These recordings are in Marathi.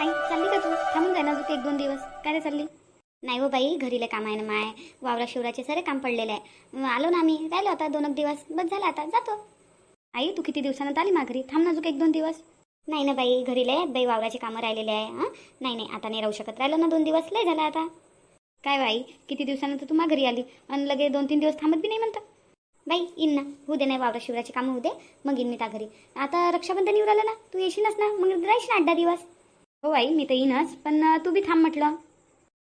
आई चालली का तू? थांबून जाय ना अजून एक दोन दिवस. काय रे चालली? नाही हो बाई घरीला काम आहे ना माय. वावरा शिवराचे सारे काम पडलेले आहे. आलो ना आम्ही. राहिलो आता दोन एक दिवस. बस झाला आता. जातो. आई तू किती दिवसानं आली माघरी थांब ना अजून एक दोन दिवस. नाही ना बाई घरीला. आहेत बाई वावराचे कामं राहिलेले आहे हां? नाही नाही. आता नाही राहू शकत. राहिलो ना दोन दिवस. लय झाला आता. काय बाई किती दिवसानंतर तू माघरी आली? आणि लगे दोन तीन दिवस थांबत बी नाही म्हणता. बाई इन ना. होऊ दे नाही वावरा शिवराचे कामं होऊ दे. मग येईन मी त्या घरी. आता रक्षाबंधन येऊ राहिलं ना? तू येशीलच ना? मग राहील ना आठ दहा दिवस. हो आई मी तर येईनच. पण तू बी थांब म्हटलं.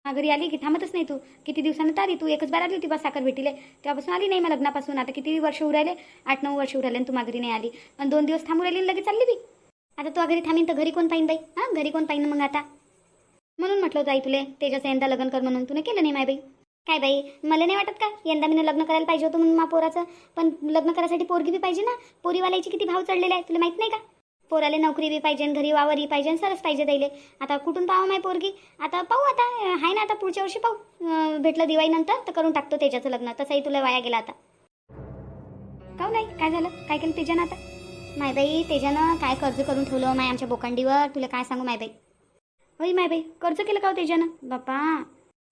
घरी आली की थांबतच नाही तू. किती दिवसानं आली तू? एकच बार आली होती बस साखर भेटीले. तेव्हापासून आली नाही मग लग्नापासून. आता किती वर्ष उरायले? आठ नऊ वर्ष उरायले तू माघारी नाही आली. पण दोन दिवस थांबू राहिली लगेच चालली बी. आता तू घरी थांबीन तर घरी कोण पाहिन बाई? हां घरी कोण पाहिन मग आता? म्हणून म्हटलं होतं आई तुले तेजाचं यंदा लग्न कर म्हणून. तुने केलं नाही माय बाई? काय बाई मला नाही वाटत का? यंदा मी लग्न करायला पाहिजे होतं म्हणून मा पोराचं. पण लग्न करायसाठी पोरगी बी पाहिजे ना? पोरीवाल्याची किती भाव चढलेले आहे तुला माहीत नाही का? पोराले नोकरी बी पाहिजे घरी वावरही पाहिजे सरस पाहिजे त्याले. आता कुठून पाहावं माय पोरगी? आता पाहू आता आहे ना आता पुढच्या वर्षी पाहू. भेटलं दिवाळीनंतर तर करून टाकतो त्याच्याचं लग्न. तसंही तुला वाया गेला आता. काऊ नाही काय झालं? काय केलं तेजानं आता? माय बाई तेजानं काय कर्ज करून ठेवलं माय आमच्या बोकांडीवर? तुला काय सांगू माय बाई? होय माय बाई कर्ज केलं का हो तेजानं? बापा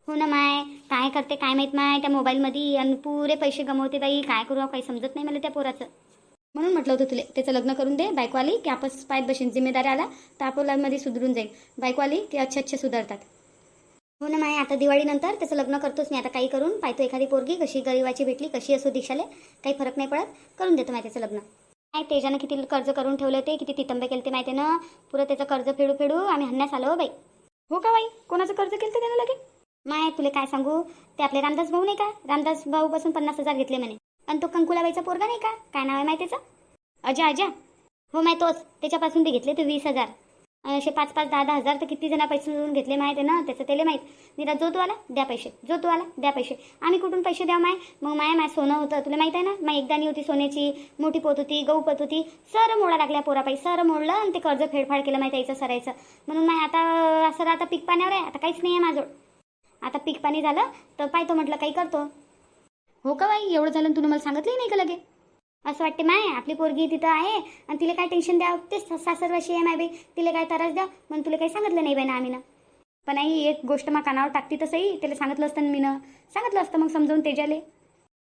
हो ना माय. काय करते काय माहीत माय? त्या मोबाईलमध्ये आणि पुरे पैसे गमवते बाई. काय करू? काही समजत नाही मला त्या पोराचं. म्हणून म्हटलं होतं तुले त्याचं लग्न करून दे बायको आली की आपस पायत बशीन जिम्मेदारी आला तर आपल्यामध्ये सुधरून जाईल. बायको आली की अच्छे अच्छे सुधारतात. हो ना माय आता दिवाळीनंतर त्याचं लग्न करतोच मी आता काही करून पाहतो एखादी पोरगी कशी गरिबाची भेटली कशी असो दिशाले काही फरक नाही पडत करून देतो माय त्याचं लग्न. काय तेजानं किती कर्ज करून ठेवले ते किती तितंबे केले ते माहिती ना? पुरं त्याचं कर्ज फेडू फेडू आम्ही हन्यास आलो हो बाई. हो का बाई? कोणाचं कर्ज केलं ते त्यानं लगे माय तुला काय सांगू? ते आपले रामदास भाऊ नाही का? रामदास भाऊ पन्नास हजार घेतले म्हणे. आणि तो कंकुलाबाईचा पोरगा नाही का? काय नाव आहे माहितीचं? अजा अजा. हो माय तोच. त्याच्यापासून ते घेतले ते वीस हजार. असे पाच पाच दहा दहा हजार तर किती जणा पैसे मिळून घेतले माहिती आहे ना? त्याचं त्याला माहीत. निरा जो तू आला द्या पैसे. जो तू आला द्या पैसे. आम्ही कुठून पैसे द्या माय? मग माय माय सोनं होतं. तुला माहीत आहे ना? माय एकदानी होती सोन्याची मोठी पोत होती गहू पोत होती. सर मोडा लागल्या पोरापाई सर मोडलं आणि ते कर्ज फेडफाड केलं माहिती यायचं सरायचं. म्हणून माय आता सर आता पीक पाण्यावर आहे. आता काहीच नाही आहे माझं. आता पीक पाणी झालं तर पाहतो म्हटलं काही करतो. हो का बाई? एवढं झालं तुला मला सांगितलंही नाही का लगे? असं वाटते माय आपली पोरगी तिथं आहे आणि तिला काय टेन्शन द्या तेच सासरवाशी आहे माय बाई. तिला काय त्रास द्या मग तुला काही सांगितलं नाही बाई ना आम्ही ना पण आई एक गोष्ट मग कानावर टाकती तसंही त्याला सांगितलं असतं ना मी ना सांगितलं असतं मग समजावून तेजाले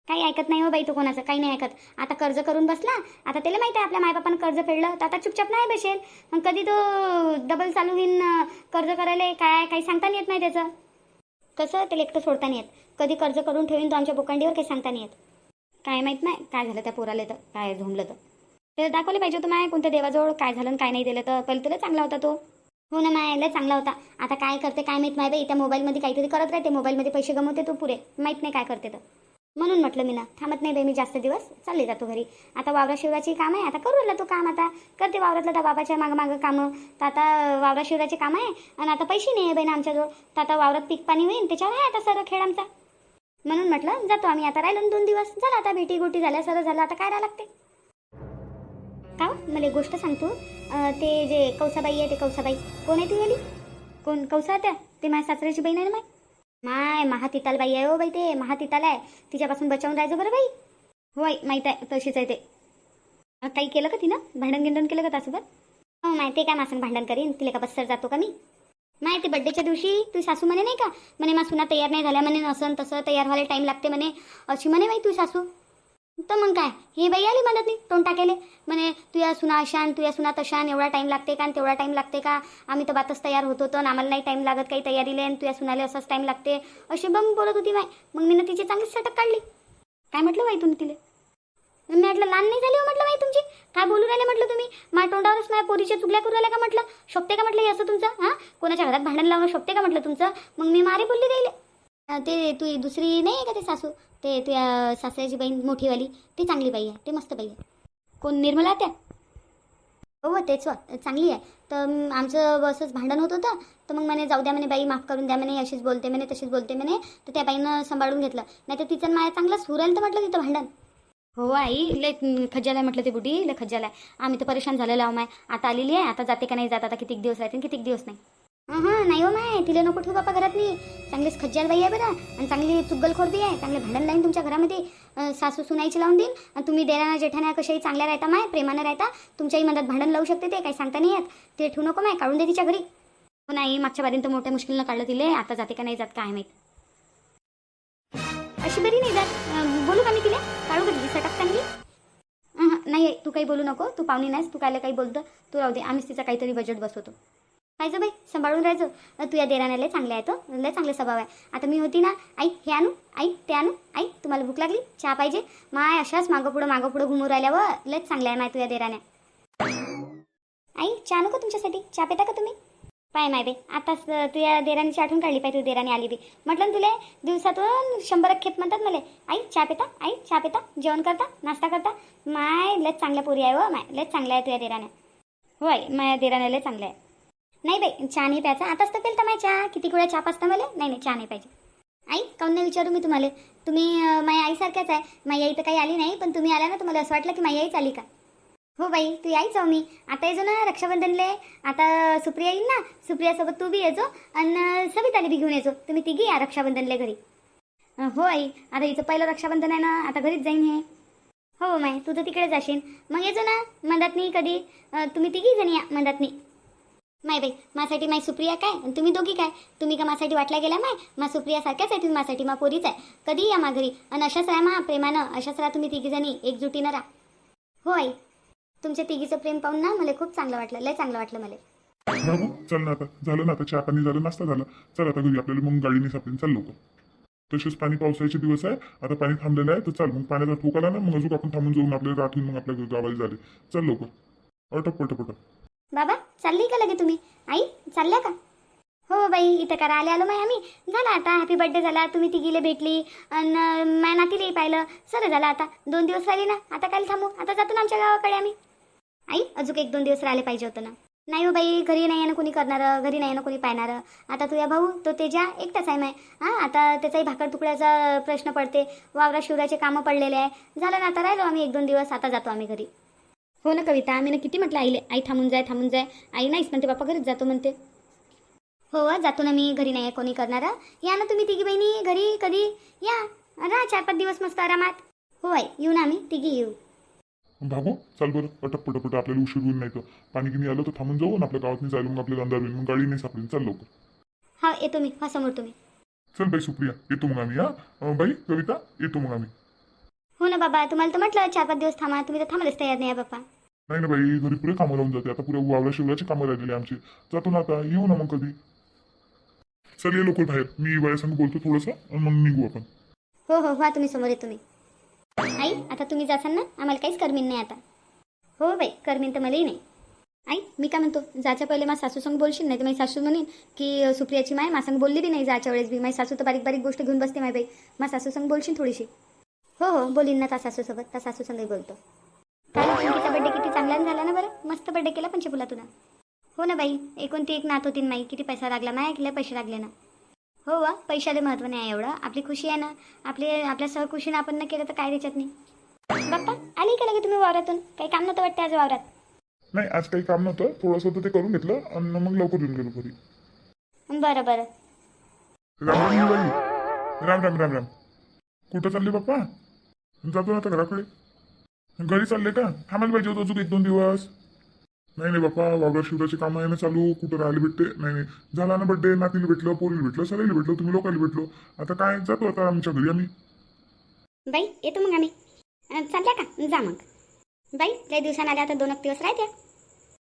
काही ऐकत नाही हो बाई तो कोणाचं. काही नाही ऐकत. आता कर्ज करून बसला. आता त्याला माहिती आहे आपल्या मायबापानं कर्ज फेडलं. तर आता चुपचाप नाही बसेल. मग कधी तो डबल चालू होईन कर्ज करायला? काय काही सांगता येत नाही त्याचं. कसं? त्याला एकटं सोडता येत. कधी कर्ज करून ठेवीन तो आमच्या बोकांडीवर काही सांगता नाही येत. काय माहीत नाही काय झालं त्या पोराला तर काय झोमलं तर. ते दाखवले पाहिजे होतं माय कोणत्या देवाजवळ काय झालं काय नाही दिलं तर. पहिले तुला चांगला होता तो. हो ना माय लय चांगला होता. आता काय करते काय माहीत माय बाई त्या मोबाईलमध्ये काहीतरी करत राहते. मोबाईलमध्ये पैसे गमवते तो पुरे. माहीत नाही काय करते तर. म्हणून म्हटलं मी ना थांबत नाही बाई मी जास्त दिवस. चालले जातो घरी. आता वावरा शिवराची काम आहे. आता करू राहिला तो काम आता. करते वावरातलं त्या बाबाच्या मागं मागं कामं. तर आता वावरा शिवराचे काम आहे. आणि आता पैसे नाही आहे बाई ना आमच्याजवळ. तर आता वावरात पीक पाणी होईल त्याच्यावर आहे आता सर्व खेळ आमचा. म्हणून म्हटलं जातो आम्ही आता राहिलो दोन दिवस. झाला आता भेटी गोटी झाल्या सर्व झालं आता काय राहा लागते? का हो? मला एक गोष्ट सांगतो ते. जे कौसाबाई आहे ते कौसाबाई कोण आहे ती गेली कोण कौसा त्या ते माझ्या सासऱ्याची बहीण आहे ना माय माय महातिताल बाई आहे हो बाई ते महातिताल आहे. तिच्यापासून बचावून राहायचं बरं बाई. होय माहीत आहे तशीच आहे ते. काही केलं का तिनं? भांडण गिंडण केलं का त्यासोबत हो माहिती आहे काय मासन भांडण करीन? तिला का बस्तर जातो का मी? माहिती बड्डेच्या दिवशी तू सासू म्हणे नाही का? म्हणे मा सुना तयार नाही झाल्या म्हणे नसन तसं तयार व्हायला टाईम लागते म्हणे. अशी म्हणे बाई तू सासू. तर मग काय? ही बाई आली म्हणत नाही तोंड टाकेले. म्हणे तुया सुना अशान तुया सुना तशान एवढा टाईम लागते का आणि तेवढा टाईम लागते का? आम्ही तर बातच तयार होत होतो आम्हाला नाही टाईम लागत काही तयारीले आणि या सुनाले असाच टाईम लागते. अशी बम बोलत होती बाई. मग मी ना तिची चांगलीच सटक काढली. काय म्हटलं बाई तुम्ही तिला? मी म्हटलं लहान नाही झाली हो? म्हटलं बाई तुमची. काय बोलू राहिले? म्हटलं तुम्ही. माझ्या तोंडावरच माझ्या पोरीच्या चुगल्या करू राहिल्या का? म्हटलं. शोभते का? म्हटलं हे असं तुमचं हां? कोणाच्या घरात भांडण लावणं शोभते का? म्हटलं तुमचं. मग मी मारे बोलली राहिले ते तू दुसरी नाही आहे का ते सासू? ते तुझ्या सासऱ्याची बहीण मोठीवाली ती चांगली बाई आहे ते मस्त बाई आहे. कोण निर्मला त्या? हो हो तेच चांगली आहे. तर आमचं असंच भांडण होत होतं. तर मग म्हणे जाऊ द्या म्हणे बाई माफ करून द्या म्हणे अशीच बोलते म्हणे तशीच बोलते म्हणे. तर त्या बाईनं सांभाळून घेतलं. नाही तर तिचं माया चांगलं सुरेल तर म्हटलं तिथं भांडण. हो आई लय खज्जाला आहे म्हटलं ते बुडी लय खज्जाला आहे. आम्ही तर परेशान झालेलो आहो माय. आता आलेली आहे आता जाते का नाही जात आता कितीक दिवस राहते आणि कितीक दिवस नाही. हां नाही हो माय तिला नको ठेवू बापा घरात मी. चांगलीच खज्जाल बाई आहे बरं. आणि चांगली चुगलखोर बी आहे. चांगले भांडण लाईन तुमच्या घरामध्ये सासू सुनाईची लावून देईन. आणि तुम्ही देराना जेठाना कशाही चांगल्या राहता माय प्रेमानं राहता. तुमच्याही मनात भांडण लावू शकते ते काही सांगता नाही येत. ते ठेवू नको माय काढून दे तिच्या घरी. हो नाही मागच्या बारीनं तर मोठ्या मुश्किलनं काढलं तिले. आता जाते का नाही जात काय माहीत. अशी बरी नाही जात. बोलू का मी तिला? काढू का तिची सटक चांगली. नाही तू काही बोलू नको. तू पाहुणी नाहीस तू कायला काही बोलतं? तू राहू दे आम्हीच तिचा काहीतरी बजेट बसवतो. पाहिजे बाई सांभाळून राहायचं तू या देराने लय चांगले आहे तो. लय चांगले स्वभाव आहे. आता मी होती ना आई हे आणू? आई ते आणू? आई तुम्हाला भूक लागली? चहा पाहिजे? माय अशाच मागं पुढं मागं पुढं घुमू राहिल्यावर लयच चांगले आहे माय तू या देराण्या. आई चहा नको तुमच्यासाठी. चहा पेता का तुम्ही? पाय माय बे आताच तुझ्या तू या देराणीची आठवण काढली पाहिजे तू देराणी आली बी. म्हटलं ना तुले दिवसातून शंभर एक खेप म्हणतात मला. आई चहा पिता? आई चहा पिता? जेवण करता? नाश्ता करता? माय लयच चांगल्या पोरी आहे व माय. लयच चांगल्या आहे तुझ्या देराण्या. होय माया देराण्या लय चांगल्या आहे. नाही बाई चहा नाही प्यायचा. आताच तर पेलता माय चहा. किती वेळा चहा पाचता मला? नाही नाही चहा नाही पाहिजे. आई काऊन नाही विचारू मी तुम्हाला? तुम्ही माझ्या आईसारख्याच आहे. माझी आई तर काही आली नाही पण तुम्ही आल्या ना तुम्हाला असं वाटलं की माझी आईच आली का? हो बाई तू यायच हो मी. आता येजो ना रक्षाबंधनले आता सुप्रिया येईल ना सुप्रियासोबत तू बी येजो आणि सविताला बी घेऊन येजो तुम्ही तिघी या रक्षाबंधनले घरी. अं, हो आई आता हिचं पहिलं रक्षाबंधन आहे ना आता घरीच जाईन हे. हो माय तू तर तिकडे जाशील. मग येजो ना मंदातनी कधी. अं, तुम्ही तिघी जणी या मंदातनी. माय बाई माझ्यासाठी माय सुप्रिया काय आणि तुम्ही दोघी काय? तुम्ही का माझ्यासाठी वाटल्या गेला माय? मा सुप्रिया सारख्याच आहे तुम्ही माझ्यासाठी मा पोरीच आहे. कधी या मा घरी? आणि अशाच राहा मा प्रेमानं. अशाच राहा तुम्ही तिघी जणी. एकजुटीनं राहा. हो आई तुमच्या तिघीचं प्रेम पाहून ना मला खूप चांगलं वाटलं लय चांगलं वाटलं मला. बाबू चल ना आता. झालं ना आता चहा पाणी झालं नाश्ता झाला. चल आता घरी आपल्याला मग गाडीने सापडेल. चल लवकर. तसेच पाणी पावसाचे दिवस आहे. आता पाणी थांबलेलं आहे तर चाल मग पाण्याचा ठोक आला ना मग अजून आपण थांबून जाऊन आपल्याला राहून मग आपल्या गावाला झाले. चल लवकर. अटप पटपट बाबा चालली का लगे तुम्ही? आई चालल्या का? हो बाई इथं करा. आले आलो माय आम्ही झाला आता. हॅपी बर्थडे झाला. तुम्ही तिघीले भेटली. आणि माय नातीलाही पाहिलं. सर झालं आता. दोन दिवस राहिले ना. आता काय थांबू. आता जातो ना आमच्या गावाकडे आम्ही. आई अजून एक दोन दिवस राहिले पाहिजे होतं ना. नाही हो बाई घरी नाही ना कोणी करणारं घरी नाही ना कोणी पाहणारं. आता तुझ्या भाऊ तो तेजा एकटाच आहे माय. हां आता त्याचाही भाकर तुकड्याचा प्रश्न पडते. वावरा शिवराचे कामं पडलेले आहे. झालं ना आता राहिलो आम्ही एक दोन दिवस आता जातो आम्ही घरी. हो ना कविता आम्ही ना किती म्हटलं आईले आई थांबून जाय थांबून जाय. आई नाहीच म्हणते बाप्पा घरीच जातो म्हणते. हो जातो ना मी घरी नाही आहे कोणी करणार. या ना तुम्ही तिघी बहिणी घरी कधी? या राहा चार पाच दिवस मस्त आरामात. हो आई येऊ ना आम्ही तिघी येऊ. भागो? चल बरं. अटप पटपट आपल्याला उशीर होईल नाही तर पाणी गिनी आलं तर थांबून जाऊ आणि आपल्या गावात जायला मग आपल्याला अंधार होईल. मग गाडी नाही सापडेल. चल लवकर. हा येतो मी. हा समोर तुम्ही. चल बाई सुप्रिया. येतो मग आम्ही हा. बाई कविता येतो मग आम्ही. हो ना बाबा. तुम्हाला तर म्हटलं चार पाच दिवस थांबा. तुम्ही तर थांबायलाच तयार नाही बाप्पा. नाही ना बाई. घरी पुरे कामं लावून जाते. आता पुरे वावरा शिवराची कामं राहिलेली आमची. जातो ना आता. येऊ ना मग कधी. चल ये लोक बाहेर. मी वयासंग बोलतो थोडंसं आणि मग निघू आपण. हो हो. व्हा तुम्ही समोर येतो मी आई आता तुम्ही जासाल ना? आम्हाला काहीच करमीन नाही आता. हो बाई करमीन तर मलाही नाही. आई मी काय म्हणतो? जायच्या पहिले माझ्या सासू संग बोलशील नाही तर माझी सासू म्हणेन की सुप्रियाची माय मासंग बोलली बी नाही जायच्या वेळेस बी. माझी सासू तर बारीक बारीक गोष्ट घेऊन बसते माय बाई. मा सासू संग बोलशील थोडीशी. हो हो बोलीन ना त्या सासूसोबत. त्या सासू संगही बोलतो. काय हो, पिंकीचा बड्डे किती चांगल्यानं झाला ना बरं? मस्त बड्डे केला पंचफुला तुला हो ना बाई एकोणती एक नात होती माई. किती पैसा लागला माया किती पैसे लागले ना. हो वा पैशाला महत्त्व नाही आहे एवढं. आपली खुशी आहे ना. आपली आपल्या सहखुशीनं आपण न केलं तर काय त्याच्यात नाही. बाप्पा आली का लगे तुम्ही वावरातून? काही काम नव्हतं वाटतं आज वावरात. नाही आज काही काम नव्हतं. थोडंसं होतं ते करून घेतलं आणि मग लवकर येऊन गेलो घरी. बरं बरं. राम राम. राम राम राम राम. कुठं चालले बाप्पा? जातो ना आता घराकडे. घरी चालले का? थांबायला पाहिजे होतं अजून एक दोन दिवस. नाही नाही बाप्पा वावरा शिवराची कामं आहे ना चालू कुठं राहायला भेटते? नाही नाही. झाला ना बड्डे नातीला भेटलं पोरीला भेटलं सरायला भेटलं तुम्ही लोकांना भेटलो. आता काय जातो आता आमच्या घरी आम्ही. बाई येतो मग आम्ही. अं, चालल्या का? जा मग. बाई लय दिवसानं आल्या आता दोन एक दिवस राहत्या.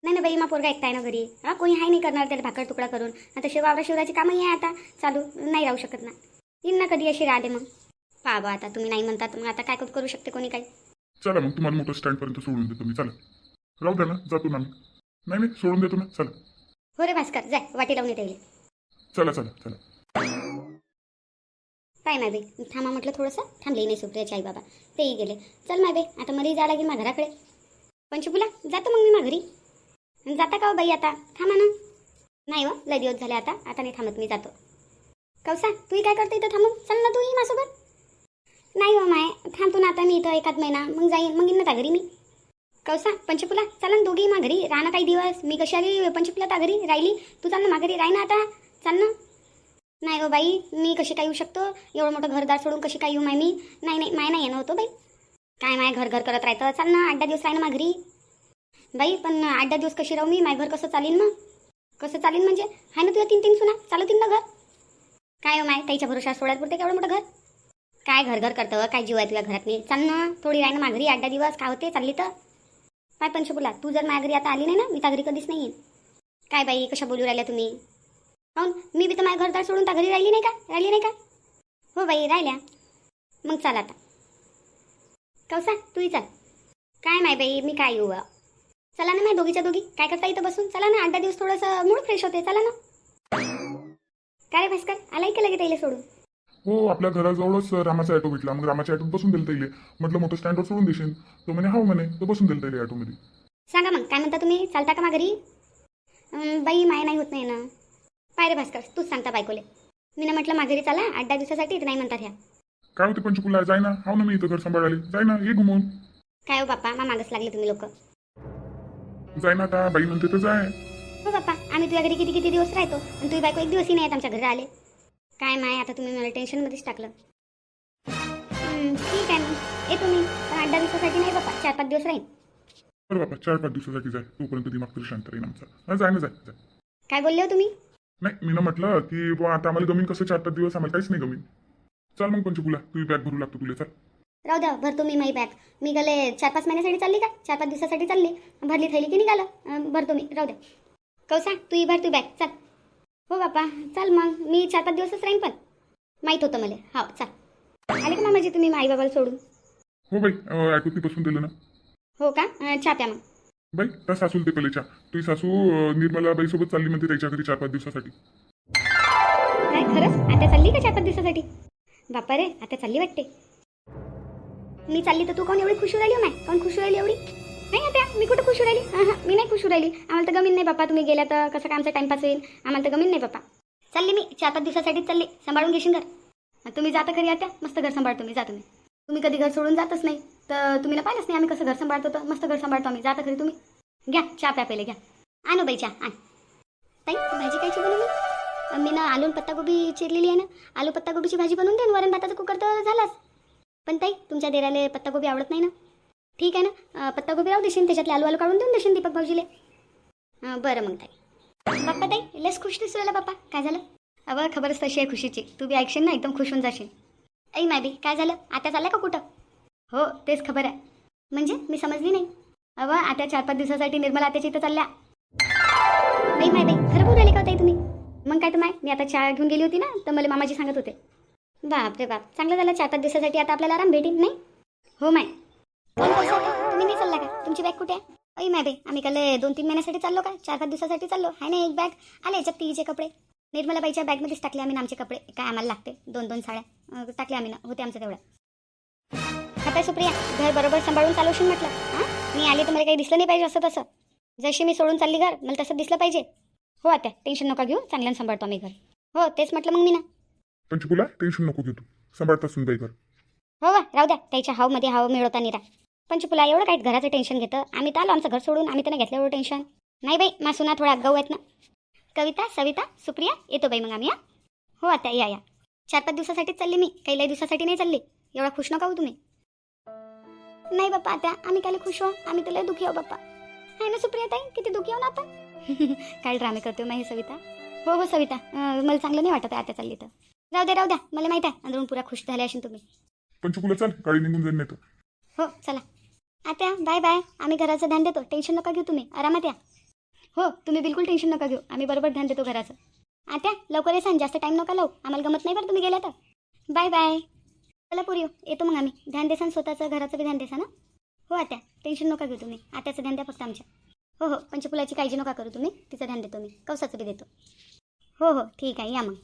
नाही ना बाई मा पोरगा एकटा आहे ना घरी. हा कोणी हाय नाही करणार त्याला भाकर तुकडा करून. आता शिव वावरा शिवराची कामंही आहे आता. चालू नाही राहू शकत ना. येईन ना कधी अशी राहते मग. पहा बा आता तुम्ही नाही म्हणतात मग आता काय करू शकते कोणी काही? चला मग तुम्हाला मोठं स्टँडपर्यंत सोडून देतो मी. चला. राहू द्या ना जातो ना मी. नाही नाही सोडून देतो ना चला. हो रे भास्कर जाय वाटी लावून येते चला चला चला. काय माय बाई थांबा म्हटलं थोडंसं? थांबले नाही सुप्रियाची आई बाबा तेही गेले. चल माय बाई आता मलाही जा लागेल माझ्या घराकडे पंचफुला जातो मग मी मा घरी जाता का हो बाई आता? थांबा ना. नाही हो लय दिवस झाले आता. आता नाही थांबत मी जातो. कौसा तूही काय करते इथं? थांबून. चल ना तूही माझ्यासोबत. नाही हो माय थांबतो ना आता मी इथं एखाद महिना. मग जाईन मग येईन ना घरी मी. कौसा पंचपुला चला ना दोघी मा घरी ना काही दिवस. मी कशी आली? पंचपुला तर घरी राहिली. तू चाल ना माघरी. राही ना आता. चाल ना. नाही हो बाई मी कशी काय येऊ शकतो? एवढं मोठं घरदार सोडून कशी काय येऊ माय मी? नाही नाही माय नाही येणं होतो बाई. काय माय घर घर करत राहतं चाल ना आठ दहा दिवस राही ना घरी बाई पण आठ दहा दिवस कशी राहू मी? माय घर कसं चालीन मग? कसं चालेल म्हणजे? हाय ना तुझ्या तीन तीन सुना चालवतील ना घर. काय हो माय? ताईच्या भरोशा सोडायला पुरते एवढं मोठं घर? काय घर घर करतं? काय जीव आहे तुझ्या घरात मी चाल ना थोडी राही ना माघारी. आठ दहा दिवस काय होते? चालली तर. काय बोला तू जर माझ्या घरी आता आली नाही ना मी त्या घरी कधीच नाही येईन काय बाई कशा बोलू राहिल्या तुम्ही? काहून मी बी तर माझ्या घरदार सोडून त्या घरी राहिली नाही का? राहिली नाही का? हो बाई राहिल्या. मग चाल आता. कौसा तूही चाल. काय माय बाई मी काय येऊ? चला ना माय दोघीच्या दोघी काय करता इथं बसून? चला ना आठ दहा दिवस थोडंसं मूड फ्रेश होते चला ना. काय रे भास्कर आलाय का लगेच ताईला सोडून? हो आपल्या घराजवळच रामाचा ऑटो भेटला. मग रामाच्या ऑटोत बसून दिलं त्याला म्हटलं मोठं स्टँडवर सोडून देशील. तो म्हणे हो म्हणे तो बसून दिलं त्याला ऑटोमध्ये. सांगा मग काय म्हणता तुम्ही? चालता का माघारी? अं, बाई माय नाही होत नाही ना. पाय रे भास्कर तूच सांगता बायकोले. मी ना म्हटलं माघारी चला आठ दहा दिवसासाठी तर नाही म्हणतात ह्या. काय होते पंचकुला? जाय ना. हो ना मी इथं घर सांभाळायला. जाय ना ये घुमवून काय हो बाप्पा? मा मागच लागले तुम्ही लोक. जाय ना आता बाई म्हणते तर जाय. हो बाप्पा आम्ही तुझ्या घरी किती किती दिवस राहतो? आणि तुझी बायको एक दिवसही नाही येत आमच्या घरी आले. काय माय आता तुम्ही मला टेन्शनमध्येच टाकलं. ठीक आहे मग येतो मी पण आठ दहा दिवसासाठी नाही बाप्पा चार पाच दिवस राहीन. बरं बाबा चार पाच दिवसासाठी जाय. तोपर्यंत दिमाग तरी शांत राहील आमचा. हा, जाय ना जाय जाय. काय बोलले हो तुम्ही? नाही मी ना म्हटलं की बुवा आता आम्हाला गमीन कसं चार पाच दिवस आम्हाला काहीच नाही गमीन चल मग पंचकुला तुझी बॅग भरू लागतो तुला चल. राहू द्या भरतो मी माई बॅग. मी गेले चार पाच महिन्यासाठी चालली का? चार पाच दिवसासाठी चालली. भरली थैली की निघालं? अं, भरतो मी राहू द्या. कौसा तू ही भर तू बॅग चल. हो बापा. चल मग. मी चार पाच दिवसच राहीन पण. माहीत होतं मला. हो चल. आले का मामाजी तुम्ही आई बाबाला सोडून? हो बाई. बसून दिलं ना. हो का? चहा प्या मग. बाई त्या सासूला ते कलेच्या तुझी सासू निर्मला बाई सोबत चालली म्हणते त्याच्या घरी चार पाच दिवसासाठी. काय खरंच? आता चालली का चार पाच दिवसासाठी? बापा रे आता चालली वाटते. मी चालली तर तू कोण एवढी खुश राहिली हो माय? कोण खुश राहिली एवढी? नाही त्या मी कुठं खुश राहिली? हां मी नाही खुश राहिली. आम्हाला तर गमीन नाही बाप्पा तुम्ही गेल्या तर कसं काय आमचा टाईमपास होईल? आम्हाला तर गमीन नाही पप्पा चालली मी चार पाच दिवसासाठीच चालली. सांभाळून घेशील घर. तुम्ही जाता घरी आता? मस्त घर सांभाळतो मी जा तुम्ही तुम्ही कधी घर सोडून जातच नाही. तर तुम्ही ना पाहिलंच नाही आम्ही कसं घर सांभाळतो तर? मस्त घर सांभाळतो आम्ही. जाता घरी तुम्ही. घ्या चहा प्या पहिले घ्या. आणू बाई चहा आण. ताई भाजी कायची बनवली? मी ना आलू पत्ताकोबी पत्तागोबी चिरलेली आहे ना. आलू पत्तागोबीची भाजी बनवून देईन वरण भाताचा कुकर तर झालाच. पण ताई तुमच्या देराले पत्तागोबी आवडत नाही ना? ठीक आहे ना? अं, पत्तागोबी राहू देशील? त्याच्यातले आलू आलू काढून देऊन देशील दीपक भाऊजीले? बरं मग ताई. बाप्पा ताई लस खुश दिसू राहिला बाप्पा काय झालं? अवं खबरच तशी आहे खुशीची. तू बी ऐकशील ना एकदम खुश होऊन जाशील. ऐ माय काय झालं? आता चाललं का कुठं? हो तेच खबर आहे. म्हणजे? मी समजली नाही. अवं आता चार पाच दिवसासाठी निर्मला त्याची इथं चालल्या. ऐ माय बाई खरं बोलू राहिले का हो ताई तुम्ही? मग काय तर माय मी आता चहा घेऊन गेली होती ना तर मला मामाजी सांगत होते. बाप रे बाप. चांगलं झालं चार पाच दिवसासाठी आता आपल्याला आराम भेटेल नाही? हो माय. तुम्ही नाही चालला का? तुमची बॅग कुठे आहे? अई बाई आम्ही काल दोन तीन महिन्यासाठी चाललो का? चार पाच दिवसासाठी चाललो. आहे ना एक बॅग. आले याच्यात तिघीचे कपडे. निर्मला बाईच्या बॅगमध्येच टाकले आम्ही आमचे कपडे. काय आम्हाला लागते? दोन दोन साड्या टाकले आम्ही ना. होते आमचं तेवढं. आता सुप्रिया घर बरोबर सांभाळून चालवशील म्हटलं. हां? मी आली तर मला काही दिसलं नाही पाहिजे असं तसं. जशी मी सोडून चालली घर मला तसं दिसलं पाहिजे. हो आता टेन्शन नका घेऊ. चांगल्यानं सांभाळतो आम्ही घर. हो तेच म्हटलं मग मी ना. पंचकुला टेन्शन नको घेऊ तू. सांभाळता सुनबाई घर. हो वा. राहू द्या. त्याच्या हावमध्ये हाव मिळवता निरा पंचपुला एवढं काय घराचं टेन्शन घेतं. आम्ही तर आलो आमचं घर सोडून आम्ही त्यांना घेतलं एवढं टेन्शन नाही बाई मासुना थोडा गऊ आहेत ना. कविता सविता सुप्रिया येतो बाई मग आम्ही हा. हो आता या या. चार पाच दिवसासाठीच चालली मी. काही लई दिवसासाठी नाही चालली. एवढा खुश नका हो तुम्ही. नाही बाप्पा आता आम्ही काय खुश हो आम्ही तर लय दुखी आहो बाप्पा. आहे ना सुप्रिया ताई? किती दुखी आहो ना आपण? काय ड्रामे करते हो माही सविता? हो हो सविता. मला चांगलं नाही वाटत आहे आता चालली तर. राहू द्या राहू द्या. मला माहीत आहे. अंदरून पुरा खुश झाले असेल तुम्ही. पंचकुला चल. गाडी निघून जाईल नाही हो चला. आता बाय बाय आम्ही घराचं ध्यान देतो. टेन्शन नका घेऊ तुम्ही. आरामात या. हो तुम्ही बिलकुल टेन्शन नका घेऊ. आम्ही बरोबर ध्यान देतो घराचं. आता लवकर येसान जास्त टाईम नका लावू. आम्हाला गमत नाही बरं तुम्ही गेल्या तर. बाय बाय चला पुरी हो. येतो मग आम्ही. ध्यान देसान स्वतःचं घराचं बी ध्यान देसा ना हो आता टेन्शन नका घेऊ तुम्ही. आत्याचं ध्यान द्या फक्त आमच्या. हो हो. पंचफुलाची काळजी नका करू तुम्ही. तिचं ध्यान देतो मी. कवसाचं बी देतो. हो हो. ठीक आहे. या मग.